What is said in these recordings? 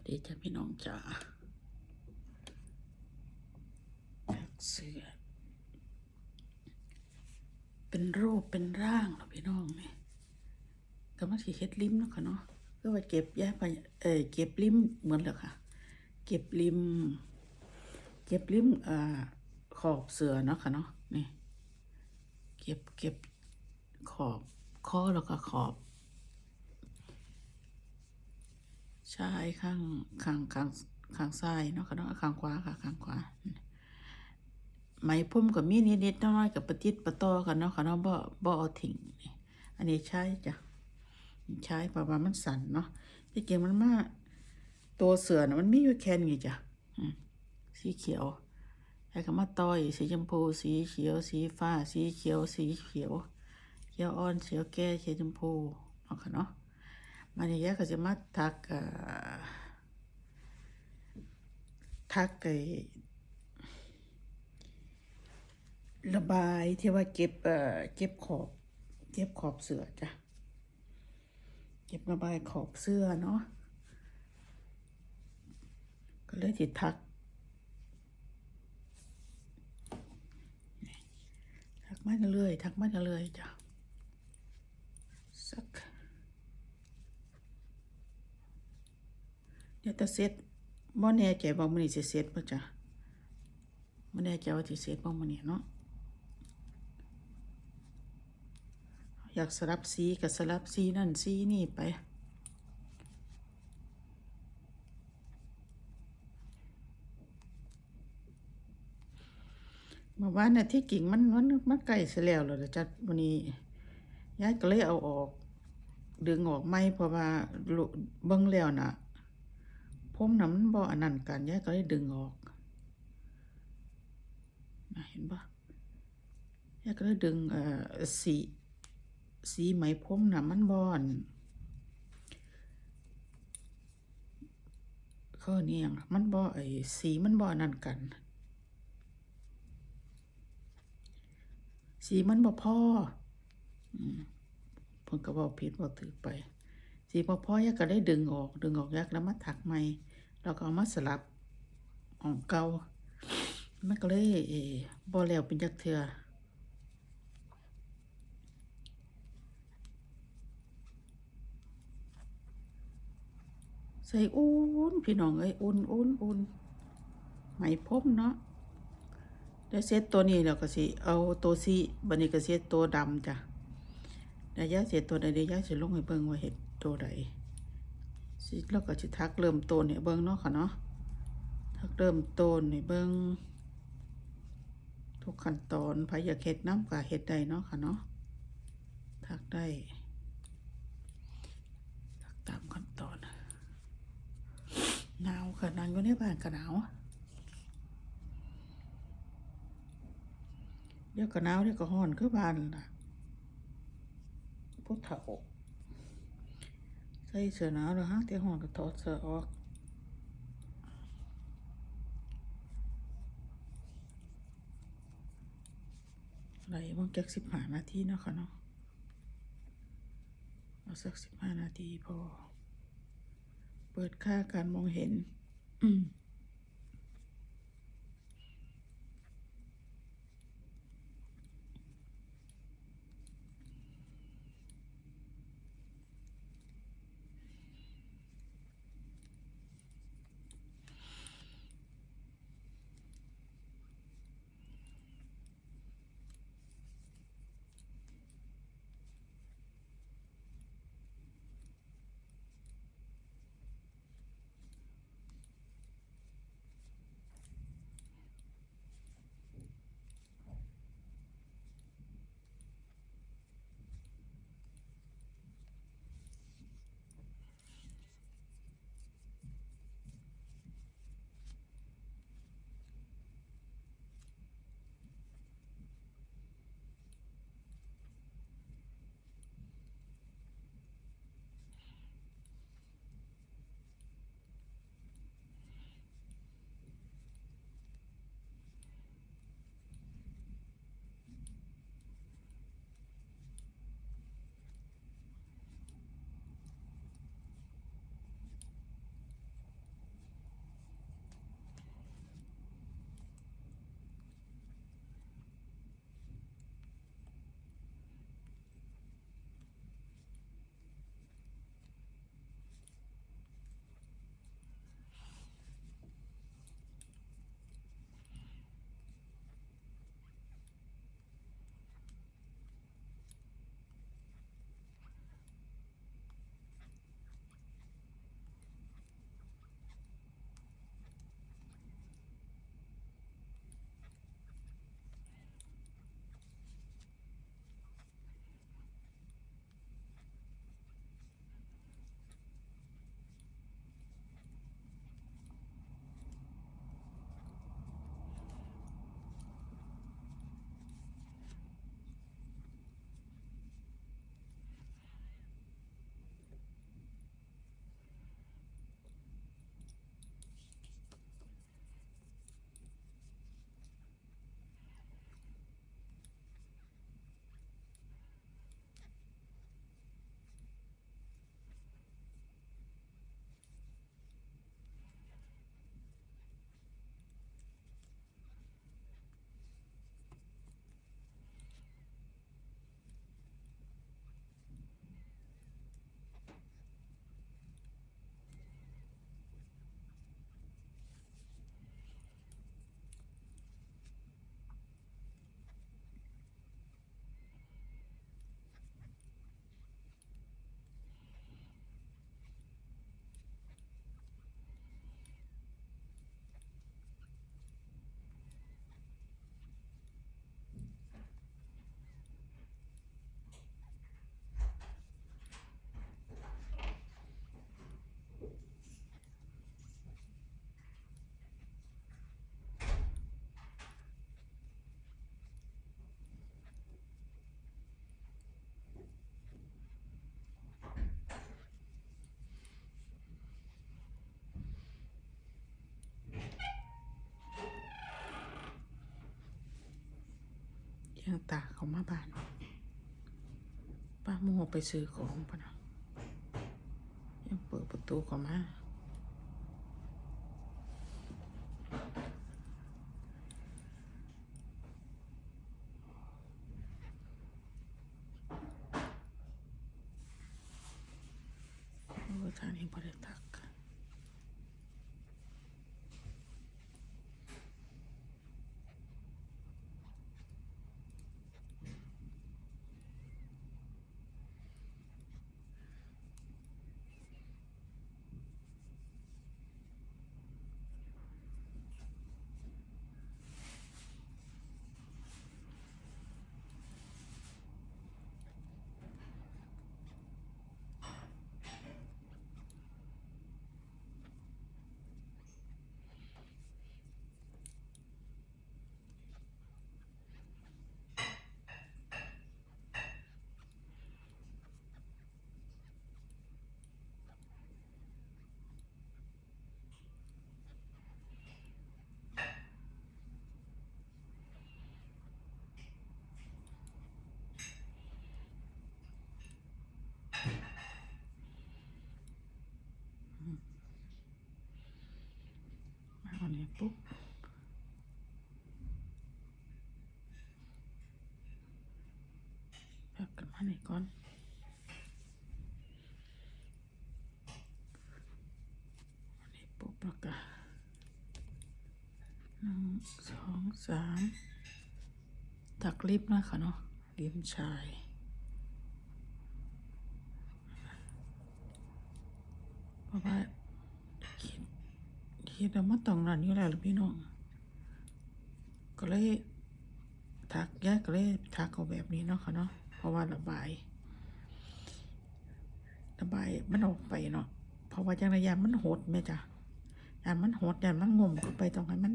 วัสดีจ้าพี่น้องจ๋าเสื้อ เป็นรูปเป็นร่างเหรอพี่น้องนี่ก็มาสีเฮ็ดลิ้มเนาะค่ะเนาะก็ว่าเก็บย้ายไปเออเก็บลิ้มเหมือนเลยค่ะเก็บลิ้มเก็บลิ้มอ่าขอบเสือเนาะค่ะเนาะนี่ เก็บเก็บขอบข้อแล้วก็ขอบ ใช่ข้างข้างข้างข้างซ้ายเนาะค่ะเนาะข้างขวาค่ะข้างขวาไหมพุ่มกับมีนิดนิดๆน้อยกับประติดประต่อกันเนาะค่ะเนาะบ่บ่เอาทิ้งนี่อันนี้ใช่จ้ะใช้เพราะว่ามันสั่นเนาะที่จริงมันมาตัวเสือน่ะมันมีอยู่แค่นี้จ้ะสีเขียวแล้วก็มาต่อยสีชมพู สีเขียว สีฟ้า สีเขียว สีเขียว เขียวอ่อนเขียวแก่เขียวชมพูเนาะค่ะเนาะ มันยายก็จะมาทักอ่อทักไอระบายที่ว่าเก็บเอ่อเก็บขอบ เก็บขอบเสื้อจ้ะ เก็บระบายขอบเสื้อเนาะก็เลยติทักทักมาเรื่อยทักมาเรื่อยจ้ะสัก เดี๋ยวจะเสร็จบ่แน่ใจว่ามื้อนี้สิเสร็จบ่จ้ะบ่แน่ใจว่าสิเสร็จบ่มื้อนี้เนาะอยากสลับสีก็สลับสีนั่นสีนี่ไป เมื่อวานน่ะที่กิ่งมันมันมันใกล้สิแล้วแล้วล่ะจ้ะมื้อนี้ยายก็เลยเอาออก ดึงออกไม่เพราะว่าเบิ่งแล้วน่ะ ผมนะมันบ่อันนั้นกันยายก็เลยดึงออกนะเห็นปะยายก็เลยดึงเอ่อสีสีไหมพรมน่ะมันบ่อนเขาเนี่ยงมันบ่ไอ้สีมันบ่อนนั้นกัน สีมันบ่พออืมก็บอกผิดบอกถือไป สีบ่พ่อยายก็ได้ดึงออก ดึงออกยักแล้วมาถักใหม่ แล้วก็เอามาสลับของเก่ามันก็เลยเอ่อแล้วเป็นจักเทื่อใส่อุ่นพี่น้องเอ้ยอุ่นอุ่นอุ่นไหมพรมเนาะได้เซตตัวนี้แล้วก็สิเอาตัวสีบัดนี้ก็เซตตัวดำจ้ะแล้ยาเสร็จตัวใดเดี๋ยายสิลงให้เบิ่งว่าเฮ็ดตัวใด สิแล้วก็สิทักเริ่มต้นให้เบิ่งเนาะค่ะเนาะทักเริ่มต้นให้เบิ่งทุกขั้นตอนไผอยาเฮ็ดน้ำก็เฮ็ดได้เนาะค่ะเนาะทักได้ทักตามขั้นตอนหนาวค่ะนางอยู่ในบ้านก็หนาวเดี๋ยวก็หนาวเดี๋ยวก็ร้อนคือบ้านล่ะผู้เฒ่า ใส่เสื้อหนาวแล้วฮะที่ห้องก็ถอดเสื้อออกไหลบางจากสิบห้านาทีเนาะค่ะเนาะเอาสักสิบห้านาทีพอ เปิดค่าการมองเห็น อืม ยังตาเขามาบ้านป้าโมไปซื้อของปะนะยังเปิดประตูเขามาโอ้ทางนี้บริตัก มาวันนี้ปุ๊บแป๊บกันมาหน่อยก่อนวันนี้ปุ๊บแล้วก็หนึ่งสองสามตักลิฟนะคะเนาะลิฟชายเพราะว่า คิดแล้วมันต้องนั่นอยู่แล้วล่ะพี่น้องก็เลยทักแยกก็เลยทักเขาแบบนี้เนาะค่ะเนาะเพราะว่าระบาย ระบายมันออกไปเนาะเพราะว่าจังระยานมันโหดแม่จ้ะยานมันโหดยานมันงมเข้าไปตรงนั้นมัน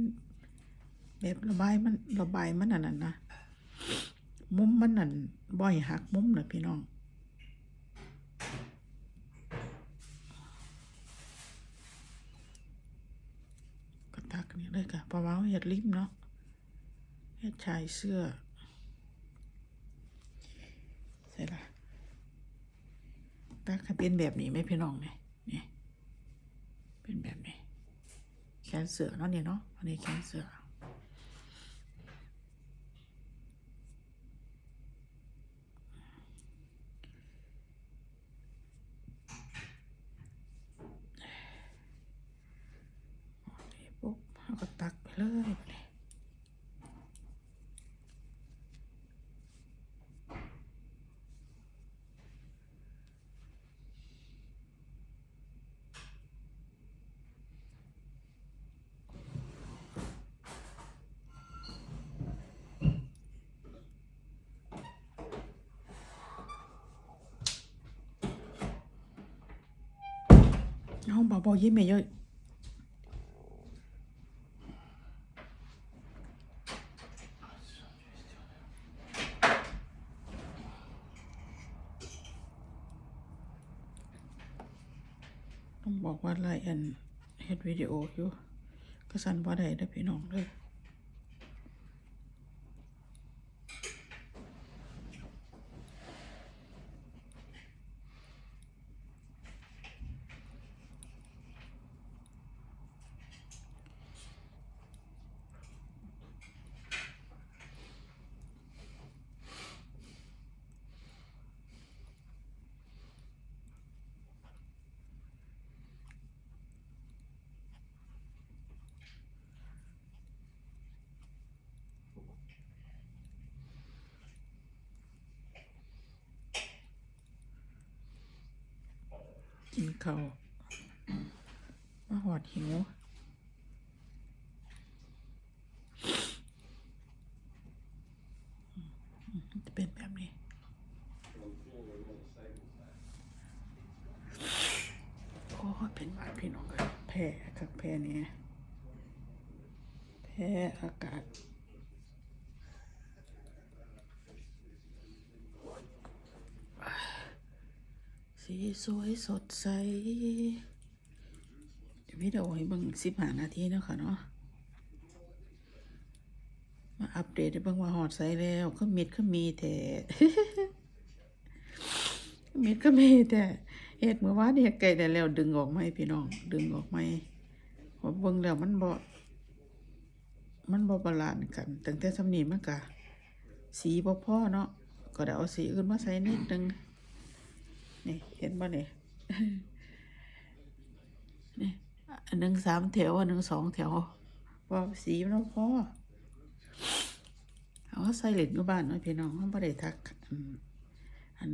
แบบระบายมันระบายมันอันนั้นนะมุมมันนั่นบ่อยหักมุมนะพี่น้อง ก็ตักนี่เลยค่ะ เพราะว่าเห็ดลิมเนาะเห็ดชายเสื้อใส่ละตักเป็นแบบนี้ไหมพี่น้องเนี่ยนี่เป็นแบบนี้แขนเสือเนาะเนี่ยเนาะอันนี้แขนเสือนี่ปุ๊บเราก็ตักไปเลยบัดนี้ เอาเบาๆยิ้มเยอะต้องบอกว่าไลน์อันเฮ็ดวิดีโออยู่ก็สั่นบ่ได้เด้อพี่น้องเด้อ กินข้ามาหอดหิวจะเป็นแบบนี้โอ้เป็นหวัดพี่น้องเลยแพ้กับแพ้เนี้แพ้อากาศ สีสวยสดใสเดี๋ยววิดีโอให้เบิ่งสิบห้านาทีเนาะค่ะเนาะ มาอัปเดตให้เบิ่งว่าฮอดไสแล้วคือมิดคือมีแท้มิดก็มีแต่เฮ็ดเมื่อวานนี่เฮ็ดไก่ได้แล้วดึงออกไหมพี่น้อง ดึงออกไหมพอเบิ่งแล้วมันบ่มันบ่บาลานกันตั้งแต่สำนีมันก็สีบ่พอเนาะก็ได้เอาสีอื่นมาใส่นิดนึง นี่เห็นบ่นี่นี่อันหนึ่งสามแถวอันหนึ่งสองแถวว่าสีมันบ่พอเอาใส่เหล็กอยู่บ้านเนาะพี่น้องมันบ่ได้ทักอันอัน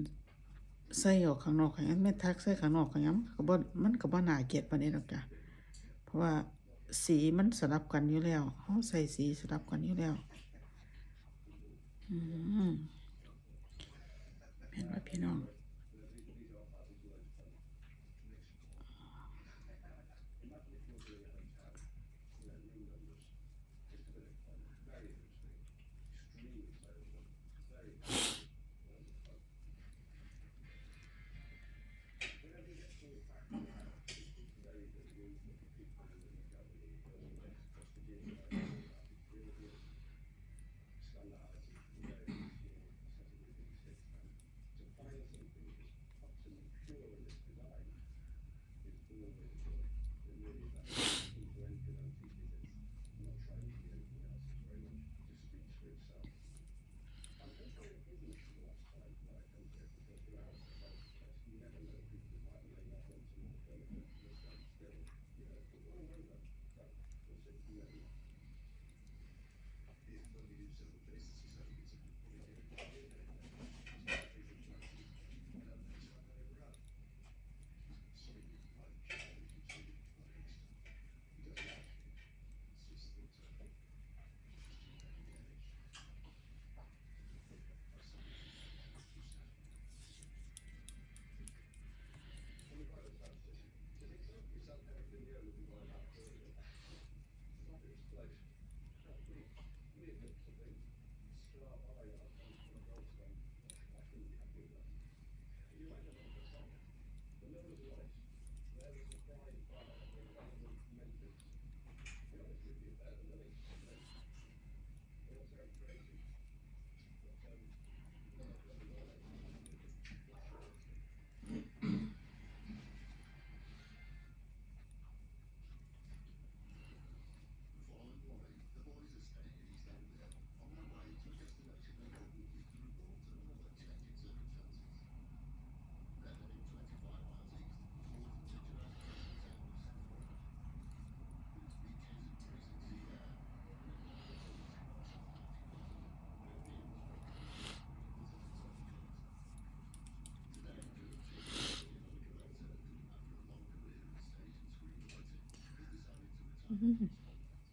ใส่ออกข้างนอกข้างนั้นแม่นทักใส่ข้างนอกข้างนั้นก็บ่มันก็บ่น่าเกลียดปานนี้ดอกจ้ะเพราะว่าสีมันสลับกันอยู่แล้วเฮาใส่สีสลับกันอยู่แล้วอืมแม่นว่าพี่น้อง Esse é o Isso,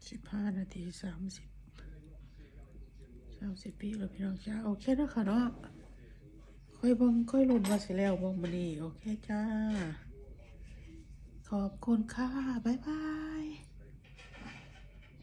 สิบห้านาทีสามสิบสามสิบปีแล้วพี่น้องจ้าโอเคแล้วค่ะเนาะค่อยบังค่อยลุ้นว่าสิแล้วบ่มื้อนี้โอเคจ้า ขอบคุณค่ะ บ๊ายบาย